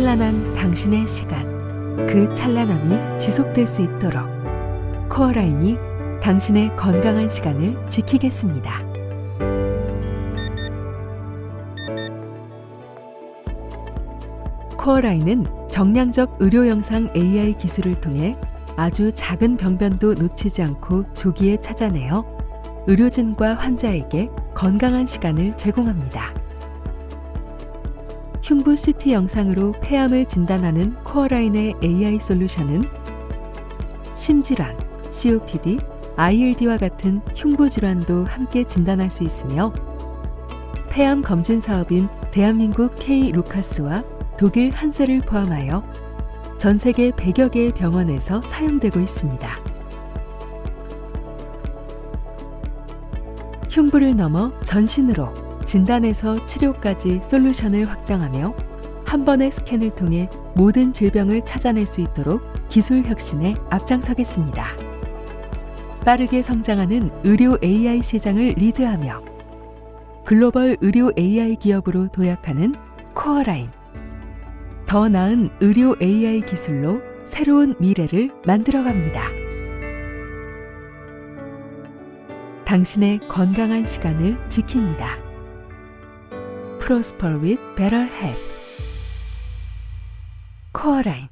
찬란한 당신의 시간, 그 찬란함이 지속될 수 있도록 코어라인이 당신의 건강한 시간을 지키겠습니다. 코어라인은 정량적 의료 영상 AI 기술을 통해 아주 작은 병변도 놓치지 않고 조기에 찾아내어 의료진과 환자에게 건강한 시간을 제공합니다. 흉부 CT 영상으로 폐암을 진단하는 코어라인의 AI 솔루션은 심질환, COPD, ILD와 같은 흉부 질환도 함께 진단할 수 있으며 폐암 검진 사업인 대한민국 K 루카스와 독일 한셀을 포함하여 전 세계 100여 개의 병원에서 사용되고 있습니다. 흉부를 넘어 전신으로 진단에서 치료까지 솔루션을 확장하며 한 번의 스캔을 통해 모든 질병을 찾아낼 수 있도록 기술 혁신에 앞장서겠습니다. 빠르게 성장하는 의료 AI 시장을 리드하며 글로벌 의료 AI 기업으로 도약하는 코어라인. 더 나은 의료 AI 기술로 새로운 미래를 만들어갑니다. 당신의 건강한 시간을 지킵니다. Prosper with Better Health. 코어라인